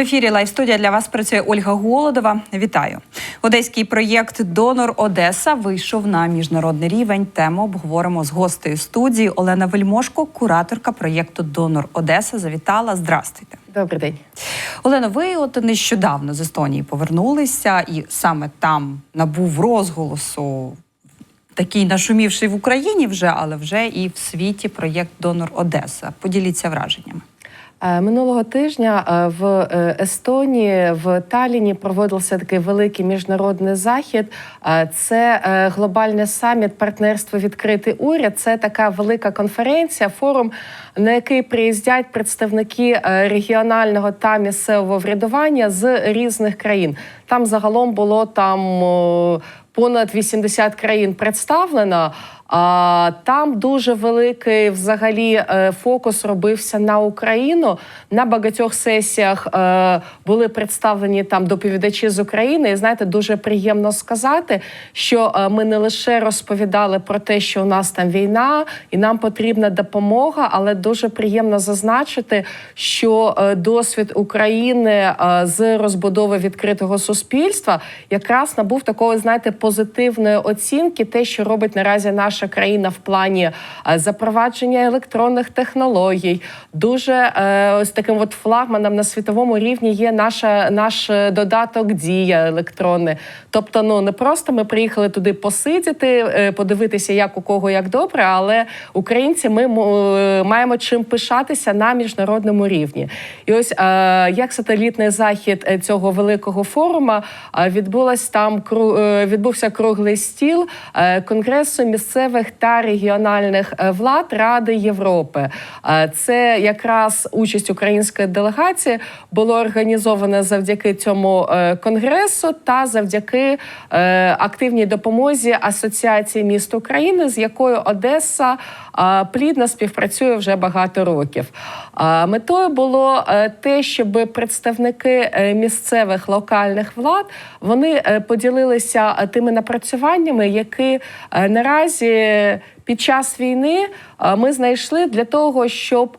В ефірі Лайв студія для вас працює Ольга Голодова. Вітаю. Одеський проєкт Донор Одеса вийшов на міжнародний рівень. Тему обговоримо з гостею студії Олена Вельмошко, кураторка проєкту Донор Одеса. Завітала. Здрастуйте. Добрий день. Олено, ви от нещодавно з Естонії повернулися, і саме там набув розголосу такий нашумівший в Україні вже, але вже і в світі проєкт Донор Одеса. Поділіться враженнями. Е, Минулого тижня е, в е, Естонії в Талліні проводився такий великий міжнародний захід. Це глобальний саміт партнерство відкритий уряд. Це така велика конференція, форум, на який приїздять представники регіонального та місцевого врядування з різних країн. Там загалом було там понад 80 країн представлено. Там дуже великий взагалі е, фокус робився на Україну. На багатьох сесіях е, були представлені там доповідачі з України. І знаєте, дуже приємно сказати, що е, ми не лише розповідали про те, що у нас там війна і нам потрібна допомога, але дуже приємно зазначити, що досвід України з розбудови відкритого суспільства якраз набув такої, знаєте, позитивної оцінки, те, що робить наразі наша країна в плані е, запровадження електронних технологій. Дуже е, ось таким от флагманом на світовому рівні є наша наш е, додаток дія електронний. Тобто, ну не просто ми приїхали туди посидіти, подивитися, як у кого як добре, але українці ми маємо чим пишатися на міжнародному рівні. І ось як сателітний захід цього великого форуму е, відбулась там відбувся круглий стіл конгресу місцевих та регіональних е, влад Ради Європи. Е, Це якраз участь української делегації було організовано завдяки цьому е, конгресу та завдяки активній допомозі Асоціації міст України, з якою Одеса плідно співпрацює вже багато років. Метою було те, щоб представники місцевих локальних влад вони поділилися тими напрацюваннями, які наразі під час війни ми знайшли для того, щоб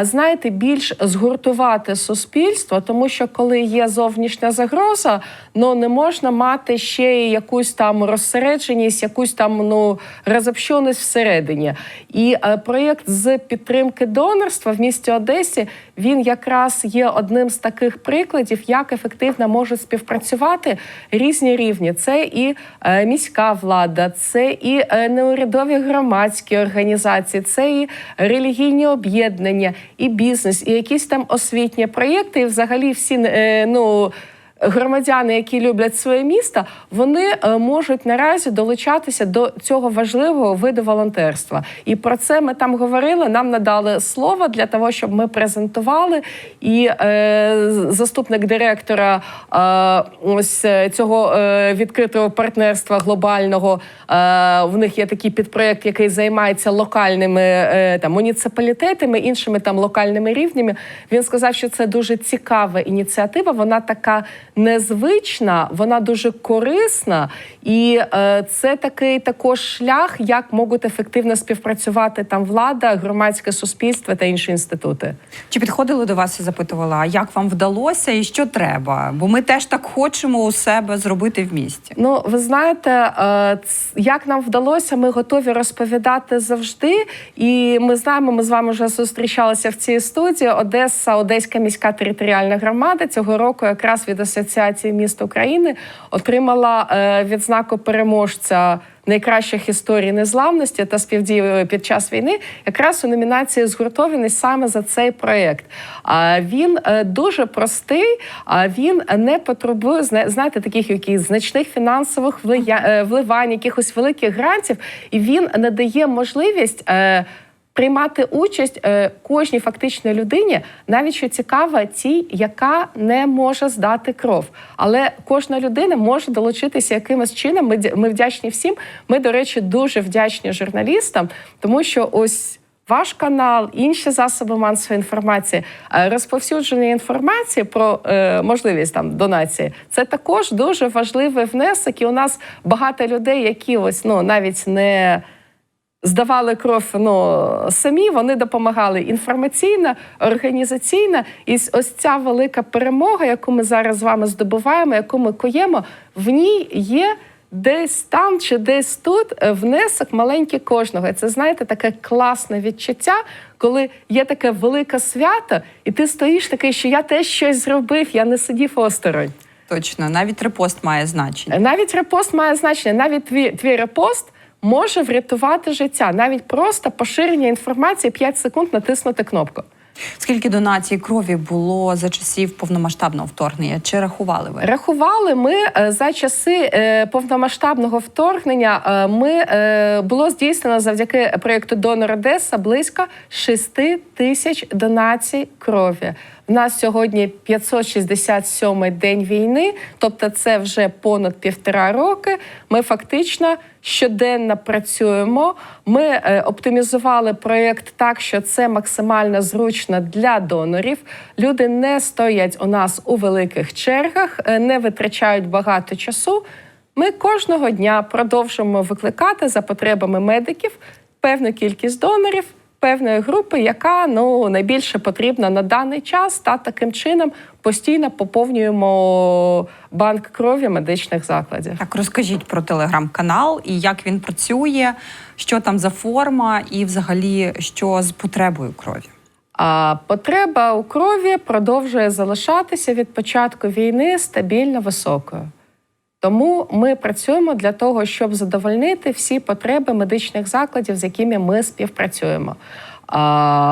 знаєте, більш згуртувати суспільство, тому що коли є зовнішня загроза, ну не можна мати ще й якусь там розсередженість, якусь там ну розобщеність всередині. І е, проєкт з підтримки донорства в місті Одесі він якраз є одним з таких прикладів, як ефективно можуть співпрацювати різні рівні. Це і е, міська влада, це і е, неурядові громадські організації, це і релігійні об'єднання, і бізнес, і якісь там освітні проєкти, і взагалі всі е, ну. Громадяни, які люблять своє місто, вони е, можуть наразі долучатися до цього важливого виду волонтерства. І про це ми там говорили. Нам надали слово для того, щоб ми презентували. І е, заступник директора е, ось е, цього е, відкритого партнерства глобального. Е, в них є такий підпроєкт, який займається локальними е, там муніципалітетами, іншими там локальними рівнями. Він сказав, що це дуже цікава ініціатива. Вона така незвична, вона дуже корисна, і е, це такий також шлях, як можуть ефективно співпрацювати там влада, громадське суспільство та інші інститути. Чи підходили до вас і запитували, а як вам вдалося і що треба? Бо ми теж так хочемо у себе зробити в місті. Ну, ви знаєте, е, як нам вдалося, ми готові розповідати завжди. І ми знаємо, ми з вами вже зустрічалися в цій студії. Одеса, Одеська міська територіальна громада цього року, якраз від Асоціації міст України, отримала е, відзнаку переможця. Найкращих історій незламності та співдії під час війни, якраз у номінації згуртованість саме за цей проєкт. А він е, дуже простий, а він не потребує зна- знаєте, таких якихось значних фінансових е, вливань, якихось великих грантів, і він надає можливість. Приймати участь е, кожній фактично людині, навіть що цікаво, тій, яка не може здати кров. Але кожна людина може долучитися якимось чином. Ми, ми вдячні всім. Ми, до речі, дуже вдячні журналістам, тому що ось. Ваш канал, інші засоби масової інформації, е, розповсюдження інформації про е, можливість там донації. Це також дуже важливий внесок. І у нас багато людей, які ось ну навіть не здавали кров ну, самі, вони допомагали інформаційно, організаційно. І ось- ця велика перемога, яку ми зараз з вами здобуваємо, яку ми коємо, в ній є. Десь там чи десь тут е, внесок маленький кожного. І це знаєте таке класне відчуття, коли є таке велике свято, і ти стоїш такий, що я теж щось зробив, я не сидів осторонь. Точно, навіть репост має значення. Навіть репост має значення, навіть твій, твій репост може врятувати життя, навіть просто поширення інформації 5 секунд натиснути кнопку. Скільки донацій крові було за часів повномасштабного вторгнення? Чи рахували ви? Рахували ми е, за часи е, повномасштабного вторгнення. е, Ми було здійснено завдяки проєкту Донор Одеса близько 6 тисяч донацій крові. В нас сьогодні 567-й день війни, тобто це вже понад півтора роки. Ми фактично щоденно працюємо. Ми е, оптимізували проєкт так, що це максимально зручно для донорів. Люди не стоять у нас у великих чергах, е, не витрачають багато часу. Ми кожного дня продовжуємо викликати за потребами медиків певну кількість донорів. Певної групи, яка ну найбільше потрібна на даний час, та таким чином постійно поповнюємо банк крові медичних закладів. Так, розкажіть про телеграм-канал і як він працює, що там за форма, і взагалі що з потребою крові. А потреба у крові продовжує залишатися від початку війни стабільно високою. Тому ми працюємо для того, щоб задовольнити всі потреби медичних закладів, з якими ми співпрацюємо.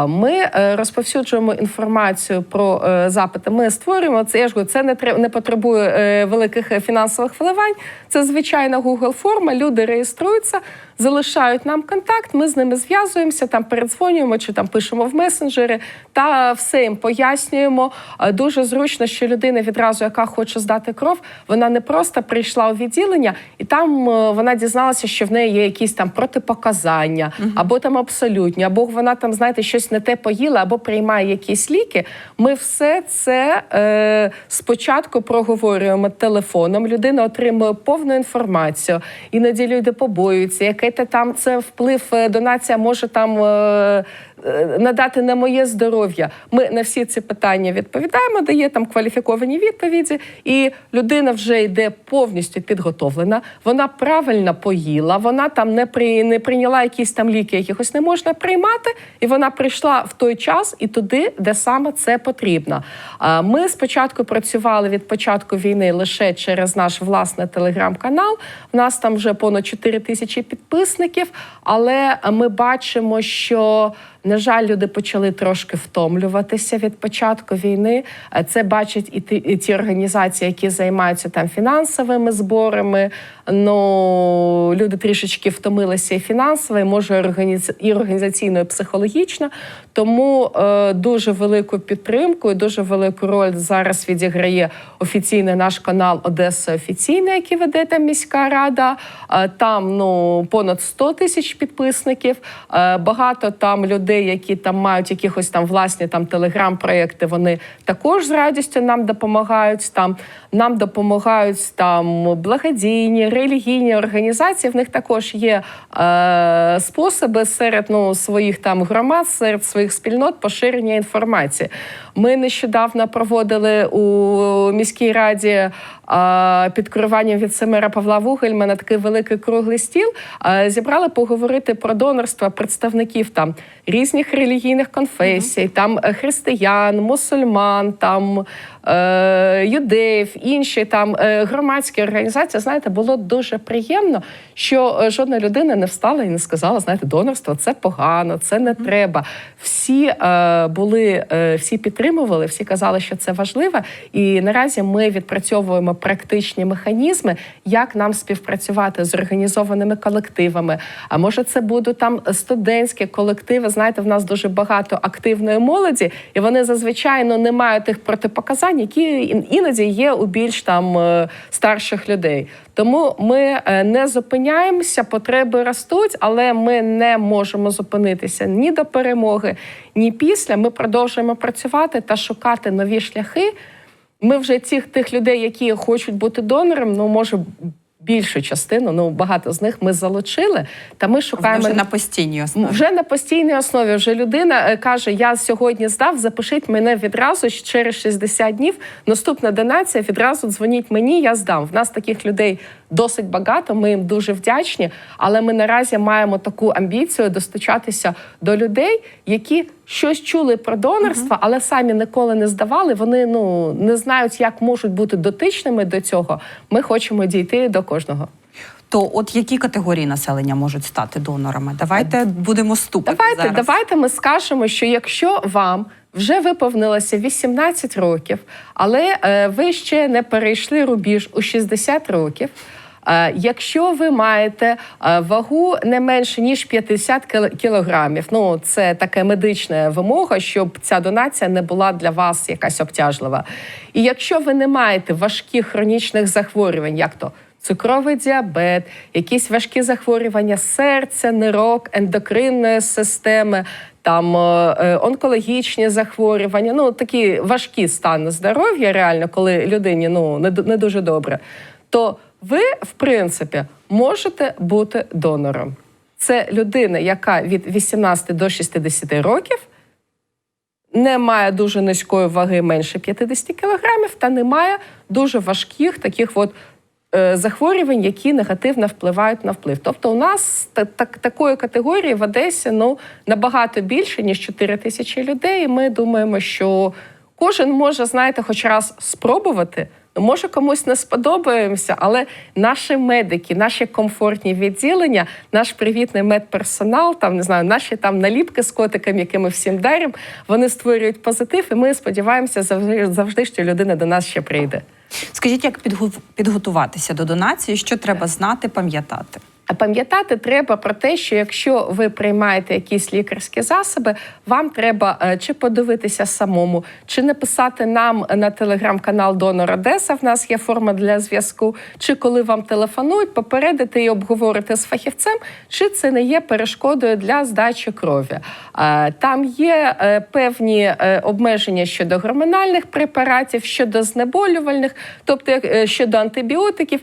Ми е, розповсюджуємо інформацію про е, запити. Ми створюємо це. Я ж говорю, це не не потребує е, великих фінансових вливань. Це звичайна Google форма. Люди реєструються, залишають нам контакт. Ми з ними зв'язуємося, там передзвонюємо чи там пишемо в месенджери та все їм пояснюємо. Дуже зручно, що людина відразу, яка хоче здати кров, вона не просто прийшла у відділення, і там вона дізналася, що в неї є якісь там протипоказання, або там абсолютні, або вона там, знаєте, щось не те поїла, або приймає якісь ліки. Ми все це е, спочатку проговорюємо телефоном. Людина отримує повну інформацію. Іноді люди побоюються, який там це вплив е, донація може там. Е, Надати на моє здоров'я. Ми на всі ці питання відповідаємо, дає там кваліфіковані відповіді, і людина вже йде повністю підготовлена. Вона правильно поїла, вона там не при не прийняла якісь там ліки, якихось не можна приймати, і вона прийшла в той час і туди, де саме це потрібно. Ми спочатку працювали від початку війни лише через наш власний телеграм-канал. У нас там вже понад 4 тисячі підписників, але ми бачимо, що на жаль, люди почали трошки втомлюватися від початку війни. Е, Це бачать і ті, і ті організації, які займаються там фінансовими зборами. Ну люди трішечки втомилися і фінансово, і може і організаційно, і психологічно. Тому е, дуже велику підтримку і дуже велику роль зараз відіграє офіційний наш канал Одеса Офіційна, який веде там міська рада. Е, там ну понад 100 тисяч підписників. Е, багато там людей, які там мають якихось там власні там телеграм-проекти. Вони також з радістю нам допомагають. Там нам допомагають там благодійні, релігійні організації. В них також є е, способи серед ну, своїх там громад, серед своїх спільнот поширення інформації. Ми нещодавно проводили у міській раді під керуванням віцемера Павла Вугельмана такий великий круглий стіл. Зібрали поговорити про донорство представників там різних релігійних конфесій, там е, християн, мусульман, там е, юдеїв, інші там е, громадські організації. Знаєте, було дуже приємно, що жодна людина не встала і не сказала: знаєте, донорство це погано, це не треба. Всі були, всі підтримували, всі казали, що це важливо. І наразі ми відпрацьовуємо практичні механізми, як нам співпрацювати з організованими колективами. А може, це будуть там студентські колективи. Знаєте, в нас дуже багато активної молоді, і вони зазвичай ну, не мають тих протипоказань, які іноді є у більш там е, старших людей. Тому ми е, не зупиняємося, потреби ростуть, але ми не можемо зупинитися ні до перемоги, ні після. Ми продовжуємо працювати та шукати нові шляхи. Ми вже цих тих людей, які хочуть бути донором, ну може більшу частину, ну багато з них ми залучили. Та ми шукаємо Вже на постійній основі. вже на постійній основі. Вже людина е, каже: Я сьогодні здав, запишіть мене відразу через 60 днів. Наступна донація відразу дзвоніть мені. Я здам. В нас таких людей досить багато. Ми їм дуже вдячні. Але ми наразі маємо таку амбіцію достучатися до людей, які щось чули про донорство, але самі ніколи не здавали. Вони ну не знають, як можуть бути дотичними до цього. Ми хочемо дійти до кожного. То от які категорії населення можуть стати донорами? Давайте будемо ступити Давайте, зараз. давайте ми скажемо, що якщо вам вже виповнилося 18 років, але е, ви ще не перейшли рубіж у 60 років. Е, Якщо ви маєте е, вагу не менше ніж 50 кіл- кілограмів, ну це така медична вимога, щоб ця донація не була для вас якась обтяжлива. І якщо ви не маєте важких хронічних захворювань, як то цукровий діабет, якісь важкі захворювання серця, нирок, ендокринної системи, там е, онкологічні захворювання, ну такі важкі стани здоров'я, реально, коли людині ну не дуже добре, то ви, в принципі, можете бути донором. Це людина, яка від 18 до 60 років не має дуже низької ваги менше 50 кілограмів та не має дуже важких таких от е, захворювань, які негативно впливають на вплив. Тобто, у нас та, так, такої категорії в Одесі ну набагато більше ніж 4 тисячі людей. І ми думаємо, що кожен може, знаєте, хоч раз спробувати. Може, комусь не сподобаємося, але наші медики, наші комфортні відділення, наш привітний медперсонал, там не знаю, наші там наліпки з котиками, які ми всім даримо, вони створюють позитив, і ми сподіваємося завжди, завжди, що людина до нас ще прийде. Скажіть, як підготуватися до донації? Що треба знати, пам'ятати? Пам'ятати треба про те, що якщо ви приймаєте якісь лікарські засоби, вам треба е, чи подивитися самому, чи написати нам на телеграм-канал Донор Одеса. В нас є форма для зв'язку, чи коли вам телефонують, попередити і обговорити з фахівцем, чи це не є перешкодою для здачі крові. Е, Там є е, певні обмеження щодо гормональних препаратів, щодо знеболювальних, тобто щодо антибіотиків.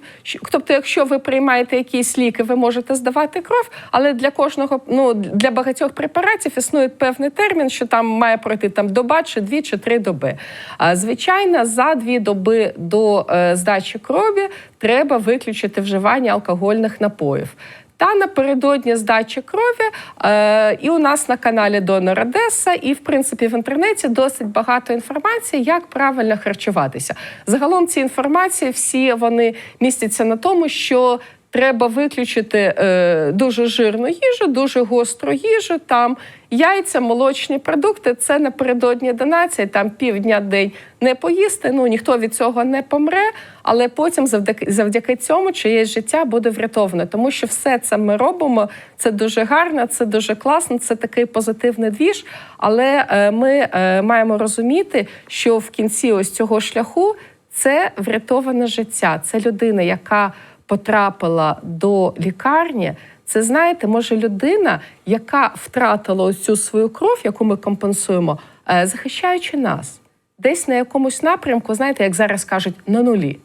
Тобто, якщо ви приймаєте якісь ліки, ви можете здавати кров, але для кожного, ну для багатьох препаратів існує певний термін, що там має пройти там доба, чи дві, чи три доби. А звичайно, за дві доби до е, здачі крові треба виключити вживання алкогольних напоїв. Та напередодні здачі крові е, і у нас на каналі Донор Одеса, і в принципі в інтернеті досить багато інформації, як правильно харчуватися. Загалом ці інформації всі вони містяться на тому, що треба виключити е, дуже жирну їжу, дуже гостру їжу. Там яйця, молочні продукти. Це напередодні донації, там півдня день не поїсти. Ну ніхто від цього не помре, але потім завдяки завдяки цьому чиєсь життя буде врятоване, тому що все це ми робимо. Це дуже гарно, це дуже класно. Це такий позитивний двіж. Але е, ми е, маємо розуміти, що в кінці ось цього шляху це врятоване життя. Це людина, яка потрапила до лікарні. Це знаєте, може людина, яка втратила цю свою кров, яку ми компенсуємо, е, захищаючи нас, десь на якомусь напрямку, знаєте, як зараз кажуть, на нулі,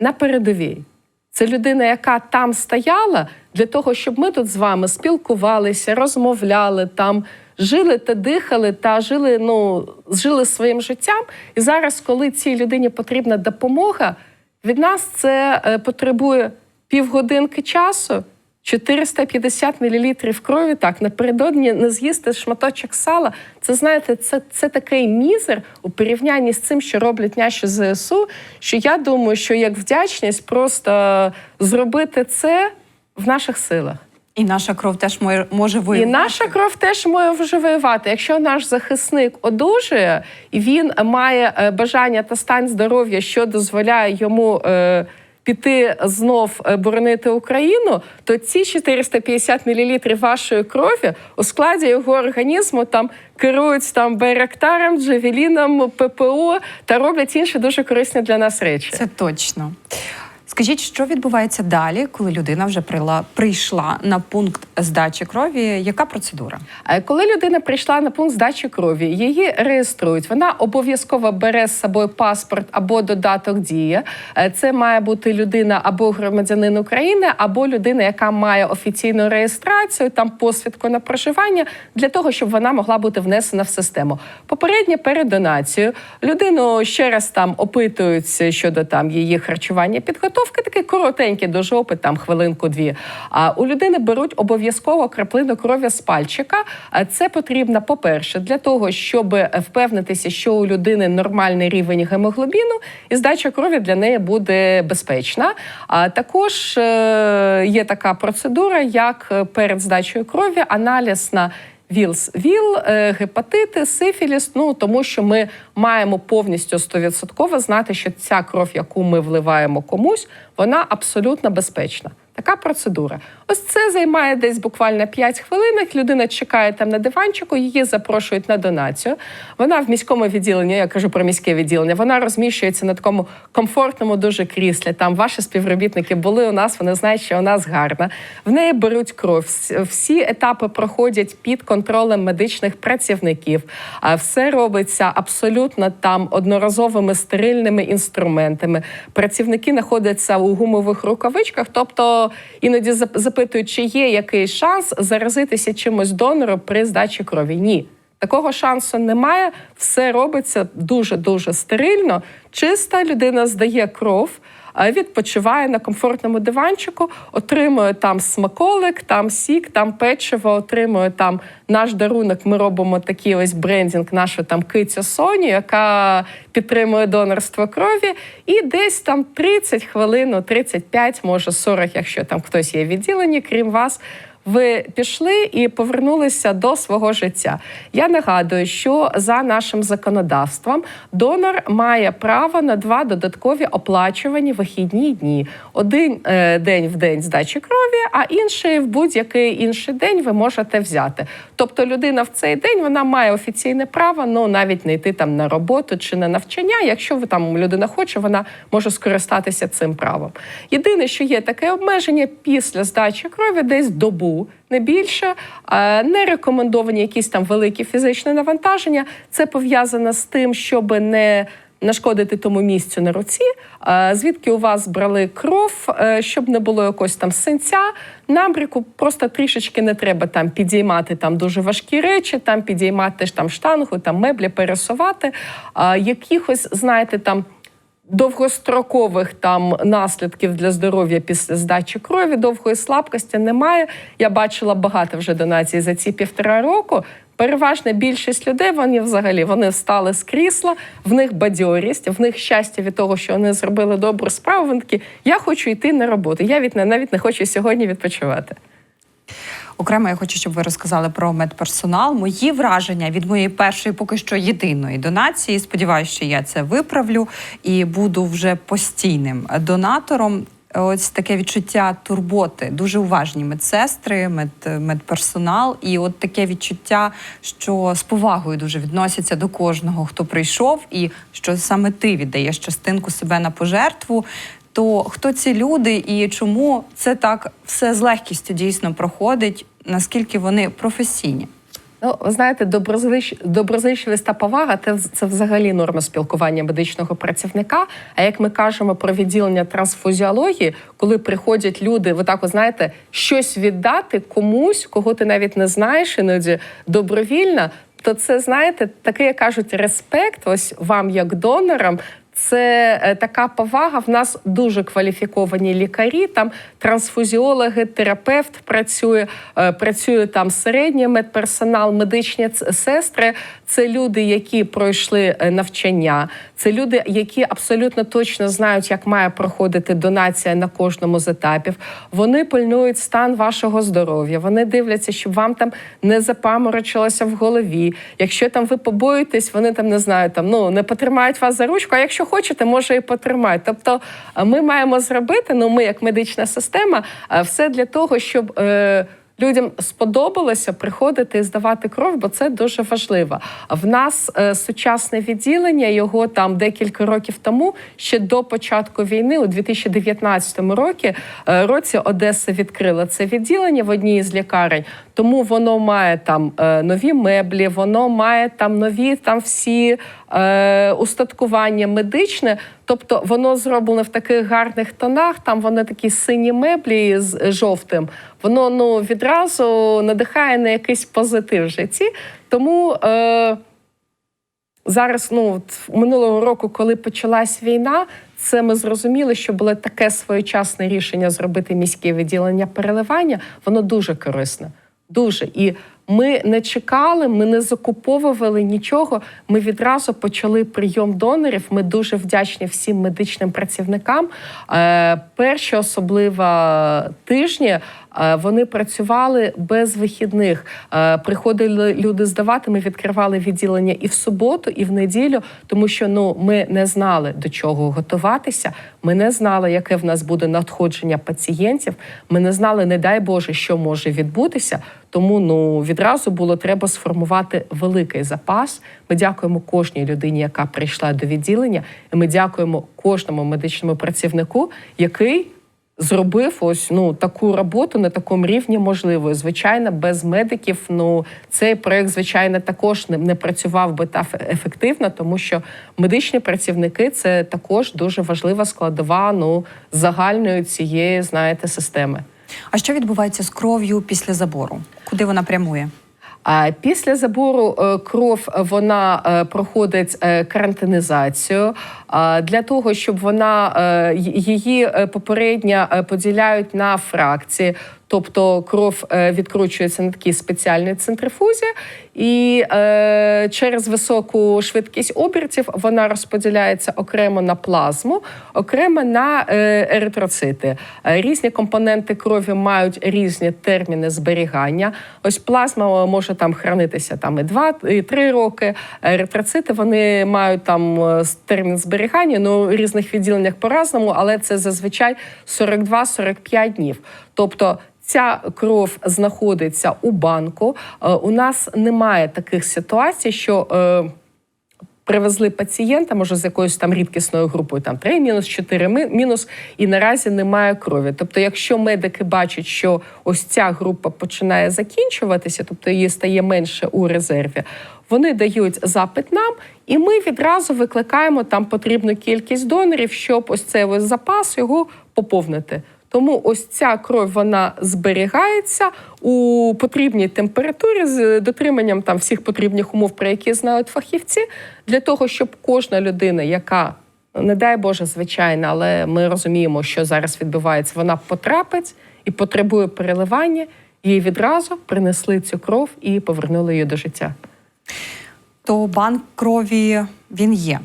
на передовій. Це людина, яка там стояла для того, щоб ми тут з вами спілкувалися, розмовляли там, жили та дихали та жили, ну, жили своїм життям. І зараз, коли цій людині потрібна допомога, від нас це е, потребує півгодинки часу. 450 мл крові, так, напередодні не з'їсти шматочок сала. Це знаєте, це, це такий мізер у порівнянні з цим, що роблять наші ЗСУ. Що я думаю, що як вдячність просто зробити це в наших силах. І наша кров теж може, може І наша кров теж може воювати. Якщо наш захисник одужує і він має е, бажання та стан здоров'я, що дозволяє йому. е, Піти знов е, боронити Україну, то ці 450 мл вашої крові у складі його організму там керують там байрактаром, джевеліном, ППО та роблять інші дуже корисні для нас речі. Це точно. Скажіть, що відбувається далі, коли людина вже прийшла на пункт здачі крові? Яка процедура? Е, Коли людина прийшла на пункт здачі крові, її реєструють. Вона обов'язково бере з собою паспорт або додаток дія. Е, Це має бути людина або громадянин України, або людина, яка має офіційну реєстрацію, там посвідку на проживання, для того, щоб вона могла бути внесена в систему. Попередньо перед донацією людину ще раз там опитують щодо там її харчування, підготовки. Такий коротенький дуже опит, там хвилинку-дві. А у людини беруть обов'язково краплину крові з пальчика. Це потрібно, по-перше, для того, щоб впевнитися, що у людини нормальний рівень гемоглобіну, і здача крові для неї буде безпечна. А також е, є така процедура, як е, перед здачею крові аналіз на ВІЛС, ВІЛ, е, гепатити, сифіліс. Ну тому що ми маємо повністю 100% знати, що ця кров, яку ми вливаємо комусь, вона абсолютно безпечна. Така процедура. Ось це займає десь буквально 5 хвилинок. Людина чекає там на диванчику, її запрошують на донацію. Вона в міському відділенні, я кажу про міське відділення, вона розміщується на такому комфортному дуже кріслі. Там ваші співробітники були у нас, вони знають, що у нас гарна. В неї беруть кров. Всі етапи проходять під контролем медичних працівників. А все робиться абсолютно там одноразовими стерильними інструментами. Працівники знаходяться у гумових рукавичках, тобто іноді запитують, чи є якийсь шанс заразитися чимось донору при здачі крові. Ні. Такого шансу немає. Все робиться дуже дуже стерильно. Чиста людина здає кров, відпочиває на комфортному диванчику, отримує там смаколик, там сік, там печиво, отримує там наш дарунок. Ми робимо такий ось брендінг, нашу там кицю Соні, яка підтримує донорство крові. І десь там 30 хвилин, ну, 35, може 40, якщо там хтось є в відділенні, крім вас. Ви пішли і повернулися до свого життя. Я нагадую, що за нашим законодавством донор має право на два додаткові оплачувані вихідні дні: один е, день в день здачі крові, а інший в будь-який інший день ви можете взяти. Тобто, людина в цей день вона має офіційне право, ну навіть не йти там на роботу чи на навчання. Якщо ви там людина хоче, вона може скористатися цим правом. Єдине, що є таке обмеження після здачі крові, десь добу. Не більше не рекомендовані якісь там великі фізичні навантаження. Це пов'язано з тим, щоб не нашкодити тому місцю на руці, звідки у вас брали кров, е, щоб не було якогось там синця. Набріку просто трішечки не треба там підіймати там дуже важкі речі, там підіймати ж там штангу, там меблі, пересувати. Якихось, знаєте, там довгострокових там наслідків для здоров'я після здачі крові, довгої слабкості немає. Я бачила багато вже донацій за ці півтора року. Переважна більшість людей вони взагалі вони встали з крісла, в них бадьорість, в них щастя від того, що вони зробили добру справу. Вони такі, я хочу йти на роботу. Я від навіть не хочу сьогодні відпочивати. Окремо, я хочу, щоб ви розказали про медперсонал. Мої враження від моєї першої, поки що єдиної донації. Сподіваюся, що я це виправлю і буду вже постійним донатором. Ось таке відчуття турботи, дуже уважні медсестри, мед, медперсонал, і от таке відчуття, що з повагою дуже відносяться до кожного, хто прийшов, і що саме ти віддаєш частинку себе на пожертву. То хто ці люди і чому це так все з легкістю дійсно проходить? Наскільки вони професійні? Ну, ви знаєте, доброзич... доброзичливість та повага це, це взагалі норма спілкування медичного працівника. А як ми кажемо про відділення трансфузіології, коли приходять люди, ви так знаєте, щось віддати комусь, кого ти навіть не знаєш, іноді добровільно, то це знаєте, такий, як кажуть, респект, ось вам як донорам. Це е, така повага. В нас дуже кваліфіковані лікарі, там трансфузіологи, терапевт працює, е, працює там середній медперсонал, медичні сестри. Це люди, які пройшли е, навчання. Це люди, які абсолютно точно знають, як має проходити донація на кожному з етапів. Вони пильнують стан вашого здоров'я. Вони дивляться, щоб вам там не запаморочилося в голові. Якщо там ви побоїтесь, вони там не знаю, там ну не потримають вас за ручку. А якщо хочете, може і потримають. Тобто, е, ми маємо зробити. Ну, ми, як медична система, е, все для того, щоб. Е, людям сподобалося приходити і здавати кров, бо це дуже важливо. В нас е, сучасне відділення його там декілька років тому, ще до початку війни, у 2019 році, е, році Одеса відкрила це відділення в одній із лікарень. Тому воно має там е, нові меблі, воно має там нові там всі е, устаткування медичне. Тобто воно зроблено в таких гарних тонах. Там вони такі сині меблі з жовтим. Воно ну відразу надихає на якийсь позитив в житті. Тому е, зараз, ну минулого року, коли почалась війна, це ми зрозуміли, що було таке своєчасне рішення зробити міське відділення переливання. Воно дуже корисне. Дуже і ми не чекали, ми не закуповували нічого. Ми відразу почали прийом донорів. Ми дуже вдячні всім медичним працівникам. Е, перші особливо тижні вони працювали без вихідних. Е, приходили люди здавати. Ми відкривали відділення і в суботу, і в неділю, тому що ну ми не знали до чого готуватися. Ми не знали, яке в нас буде надходження пацієнтів. Ми не знали, не дай Боже, що може відбутися. Тому ну відразу було треба сформувати великий запас. Ми дякуємо кожній людині, яка прийшла до відділення, і ми дякуємо кожному медичному працівнику, який зробив ось ну таку роботу на такому рівні можливою. Звичайно, без медиків ну цей проект, звичайно, також не, не працював би так ефективно, тому що медичні працівники це також дуже важлива складова ну загальної цієї, знаєте, системи. А що відбувається з кров'ю після забору? Куди вона прямує? Після забору е, кров вона е, проходить е, карантинізацію для того, щоб вона е, її попередня е, поділяють на фракції. Тобто кров е, відкручується на такій спеціальній центрифузі, і е, через високу швидкість обертів вона розподіляється окремо на плазму, окремо на е, еритроцити. Е, Різні компоненти крові мають різні терміни зберігання. Ось плазма може там хранитися там і 2, і 3 роки. Еритроцити вони мають там термін зберігання, ну у різних відділеннях по-разному, але це зазвичай 42-45 днів. Тобто Ця кров знаходиться у банку. Е, У нас немає таких ситуацій, що е, привезли пацієнта, може з якоюсь там рідкісною групою, там 3 мінус, 4 мінус, і наразі немає крові. Тобто, якщо медики бачать, що ось ця група починає закінчуватися, тобто її стає менше у резерві, вони дають запит нам, і ми відразу викликаємо там потрібну кількість донорів, щоб ось цей ось запас його поповнити. Тому ось ця кров вона зберігається у потрібній температурі з дотриманням там всіх потрібних умов, про які знають фахівці, для того, щоб кожна людина, яка не дай Боже, звичайно, але ми розуміємо, що зараз відбувається, вона потрапить і потребує переливання. Їй відразу принесли цю кров і повернули її до життя. То банк крові він є.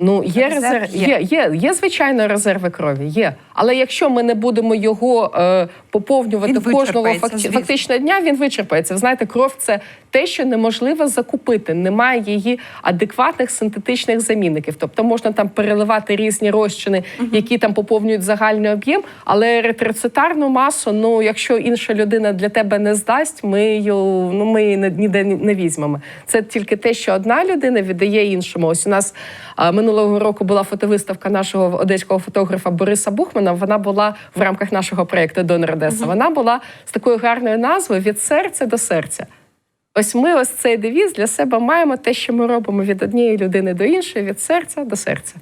Ну, є Резерв резерв, є. є, є, є, звичайно, резерви крові. Є. Але якщо ми не будемо його е, поповнювати Він кожного звісно. фактично дня, він вичерпається. Ви знаєте, кров це те, що неможливо закупити. Немає її адекватних синтетичних замінників. Тобто можна там переливати різні розчини, які там поповнюють загальний об'єм, але еритроцитарну масу, ну якщо інша людина для тебе не здасть, ми її, ну, ми її не- ніде не візьмемо. Це тільки те, що одна людина віддає іншому. Ось у нас а, минулого року була фотовиставка нашого одеського фотографа Бориса Бухмана. Вона була в рамках нашого проєкту Донор Одеса. Вона була з такою гарною назвою від серця до серця. Ось ми ось цей девіз для себе маємо те, що ми робимо від однієї людини до іншої, від серця до серця.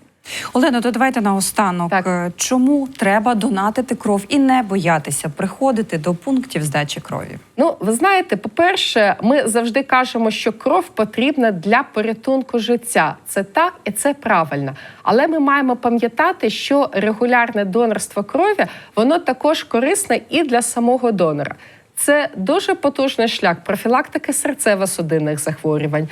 Олено, то давайте наостанок. Так. Е, Чому треба донатити кров і не боятися приходити до пунктів здачі крові? Ну, ви знаєте, по-перше, ми завжди кажемо, що кров потрібна для порятунку життя. Це так і це правильно. Але ми маємо пам'ятати, що регулярне донорство крові воно також корисне і для самого донора. Це дуже потужний шлях профілактики серцево-судинних захворювань.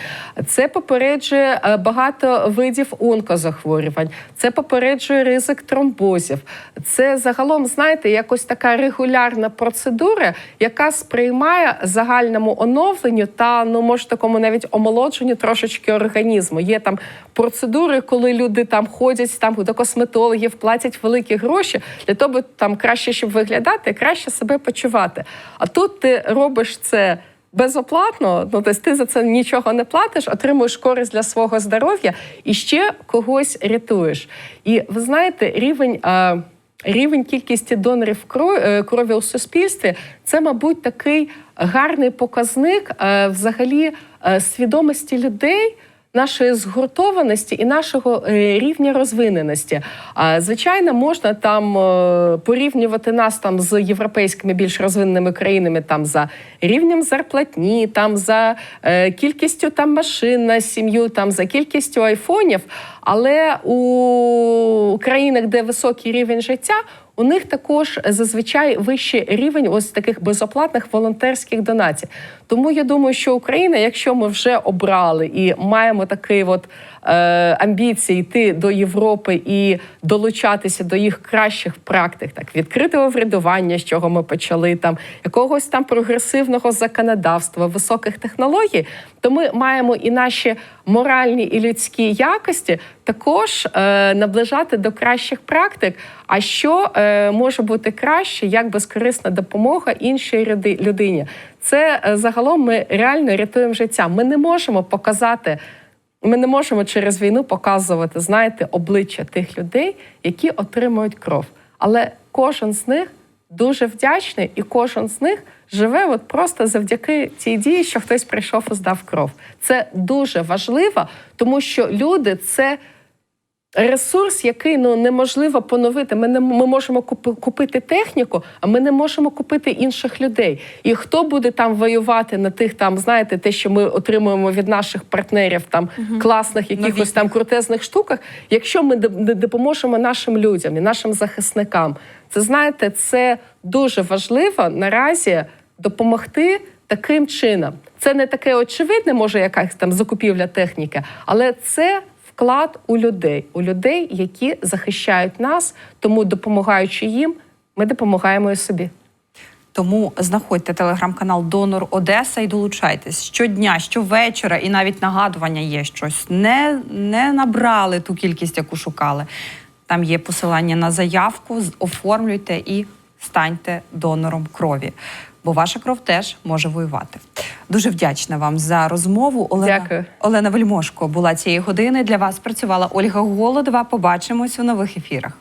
Це попереджує е, багато видів онкозахворювань. Це попереджує ризик тромбозів. Це загалом, знаєте, якось така регулярна процедура, яка сприймає загальному оновленню та ну може такому навіть омолодженню трошечки організму. Є там процедури, коли люди там ходять там до косметологів, платять великі гроші для того, там краще щоб виглядати, краще себе почувати. А тут ти робиш це. Безоплатно, ну тобто ти за це нічого не платиш, отримуєш користь для свого здоров'я і ще когось рятуєш. І ви знаєте, рівень. е, Рівень кількості донорів крові, е, у суспільстві це, мабуть, такий гарний показник е, взагалі е, свідомості людей. Нашої згуртованості і нашого е, рівня розвиненості. Звичайно, можна там е, порівнювати нас там з європейськими більш розвиненими країнами там за рівнем зарплатні, там за е, кількістю там машин на сім'ю, там за кількістю айфонів. Але у країнах, де високий рівень життя, у них також зазвичай вищий рівень ось таких безоплатних волонтерських донацій. Тому я думаю, що Україна, якщо ми вже обрали і маємо такий от е, амбіції йти до Європи і долучатися до їх кращих практик, так відкритого врядування, з чого ми почали, там якогось там прогресивного законодавства, високих технологій, то ми маємо і наші моральні і людські якості також е, наближати до кращих практик. А що е, може бути краще, як безкорисна допомога іншій людині? Це е, загалом ми реально рятуємо життя. Ми не можемо показати. Ми не можемо через війну показувати, знаєте, обличчя тих людей, які отримують кров. Але кожен з них дуже вдячний, і кожен з них живе от просто завдяки цій дії, що хтось прийшов і здав кров. Це дуже важливо, тому що люди це ресурс, який ну неможливо поновити. Ми не ми можемо купи- купити техніку, а ми не можемо купити інших людей. І хто буде там воювати на тих, там знаєте, те, що ми отримуємо від наших партнерів, там класних якихось там крутезних штуках, якщо ми не допоможемо нашим людям і нашим захисникам, це знаєте, це дуже важливо наразі допомогти. Таким чином, це не таке очевидне, може, якась там закупівля техніки, але це вклад у людей, у людей, які захищають нас. Тому, допомагаючи їм, ми допомагаємо і собі. Тому знаходьте телеграм-канал Донор Одеса і долучайтесь щодня, щовечора, і навіть нагадування є щось. Не, не набрали ту кількість, яку шукали. Там є посилання на заявку, оформлюйте і станьте донором крові. Бо ваша кров теж може воювати. Дуже вдячна вам за розмову. Олена, Дякую. Олена Вельмошко була цієї години. Для вас працювала Ольга Голодова. Побачимось у нових ефірах.